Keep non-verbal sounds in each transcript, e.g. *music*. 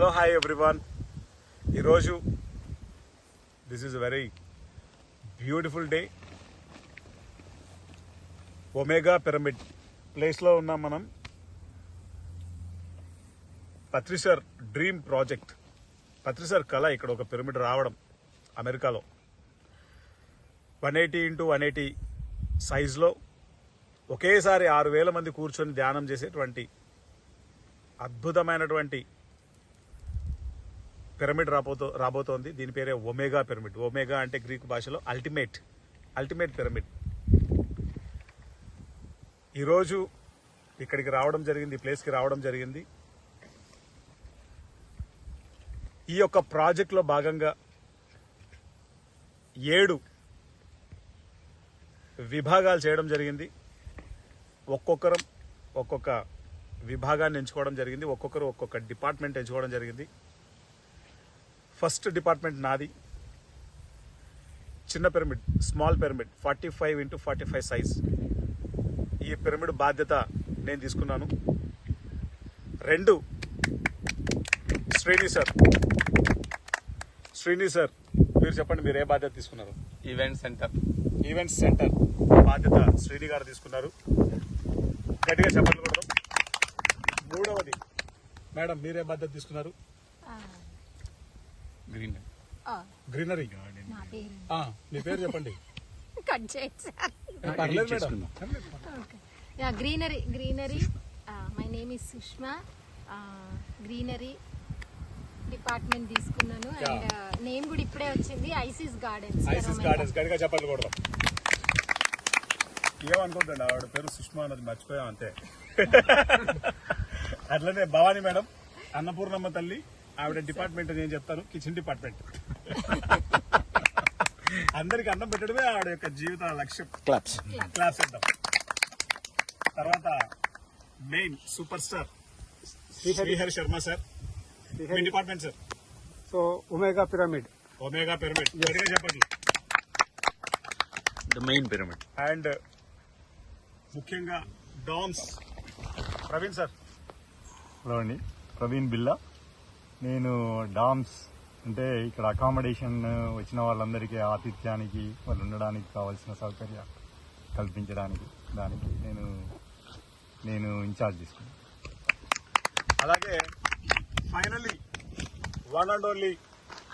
Hello hi everyone. ఈరోజు this is very beautiful day. Omega pyramid ప్లేస్లో ఉన్నాం మనం. Patri sir dream project. పత్రిసర్ కళ ఇక్కడ ఒక పిరమిడ్ రావడం అమెరికాలో. One eighty into one eighty సైజులో ఒకేసారి ఆరు వేల మంది కూర్చొని ధ్యానం చేసేటువంటి అద్భుతమైనటువంటి పిరమిడ్ రాబోతో రాబోతోంది. దీని పేరే ఒమేగా పిరమిడ్. ఒమేగా అంటే గ్రీక్ భాషలో అల్టిమేట్. Ultimate pyramid. ఈరోజు ఇక్కడికి రావడం జరిగింది ఈ ప్లేస్కి రావడం జరిగింది. ఈ యొక్క ప్రాజెక్ట్లో భాగంగా ఏడు విభాగాలు చేయడం జరిగింది. ఒక్కొక్కరం ఒక్కొక్క విభాగాన్ని ఎంచుకోవడం జరిగింది. ఒక్కొక్కరు ఒక్కొక్క డిపార్ట్మెంట్ ఎంచుకోవడం జరిగింది. ఫస్ట్ డిపార్ట్మెంట్ నాది. చిన్న pyramid small pyramid forty five into forty five size. ఈ పిరమిడ్ బాధ్యత నేను తీసుకున్నాను. రెండు శ్రీని సార్. శ్రీని సార్ మీరు చెప్పండి మీరు ఏ బాధ్యత తీసుకున్నారు? Event centre. ఈవెంట్స్ సెంటర్ బాధ్యత శ్రీని గారు తీసుకున్నారు. గట్టిగా చెప్పండి కూడా మూడవది మేడం మీరే బాధ్యత తీసుకున్నారు? గ్రీన్ గ్రీనరీ మీ పేరు చెప్పండి. కట్ చేయండి greenery greenery my name is Sushma. Greenery department తీసుకున్నాను. అండ్ నేమ్ కూడా ఇప్పుడే వచ్చింది ఐసిస్ గార్డెన్స్ ఐసిస్ గార్డెన్స్ గడిగా చెప్పాలి కూడా. ఏమనుకుంటండి ఆవిడ పేరు సుష్మా అన్నది మర్చిపోయాం అంతే. *laughs* అట్లనే భవానీ మేడం అన్నపూర్ణమ్మ తల్లి ఆవిడ డిపార్ట్మెంట్ నేను చెప్తాను కిచెన్ డిపార్ట్మెంట్. అందరికి అన్నం పెట్టడమే ఆవిడ యొక్క జీవిత లక్ష్యం. క్లబ్స్ క్లాస్ ఇద్దాం తర్వాత main super star Srihari Sharma sir మీ department sir so omega pyramid omega pyramid గట్టిగా చెప్పండి. ద మెయిన్ పిరమిడ్ అండ్ ముఖ్యంగా డామ్స్ ప్రవీణ్ సార్ హలో అండి. ప్రవీణ్ బిల్లా నేను డామ్స్ అంటే ఇక్కడ అకామిడేషన్ వచ్చిన వాళ్ళందరికీ ఆతిథ్యానికి వాళ్ళు ఉండడానికి కావాల్సిన సౌకర్య కల్పించడానికి దానికి నేను నేను ఇన్ఛార్జ్ తీసుకున్నాను. అలాగే finally one and only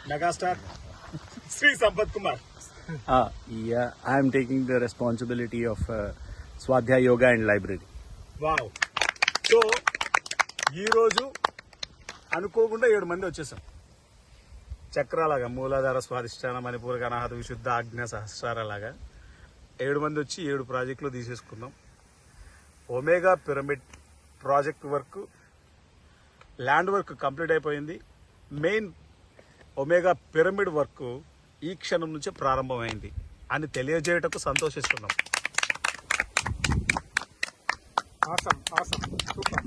megastar Shri Sampath Kumar. taking the responsibility of uh, Swadhyaya Yoga and Library. Wow so ఈరోజు అనుకోకుండా ఏడు మంది వచ్చేసాం. చక్రాలాగా మూలాధార స్వాధిష్టాన మణిపూర్ అనాహత విశుద్ధ ఆజ్ఞ సహస్రాలలాగా ఏడు మంది వచ్చి ఏడు ప్రాజెక్టులు తీసేసుకున్నాం. Omega pyramid project work land work complete అయిపోయింది. మెయిన్ ఒమేగా పిరమిడ్ వర్క్ ఈ క్షణం నుంచే ప్రారంభమైంది అని తెలియజేయటకు సంతోషిస్తున్నాం. Awesome awesome super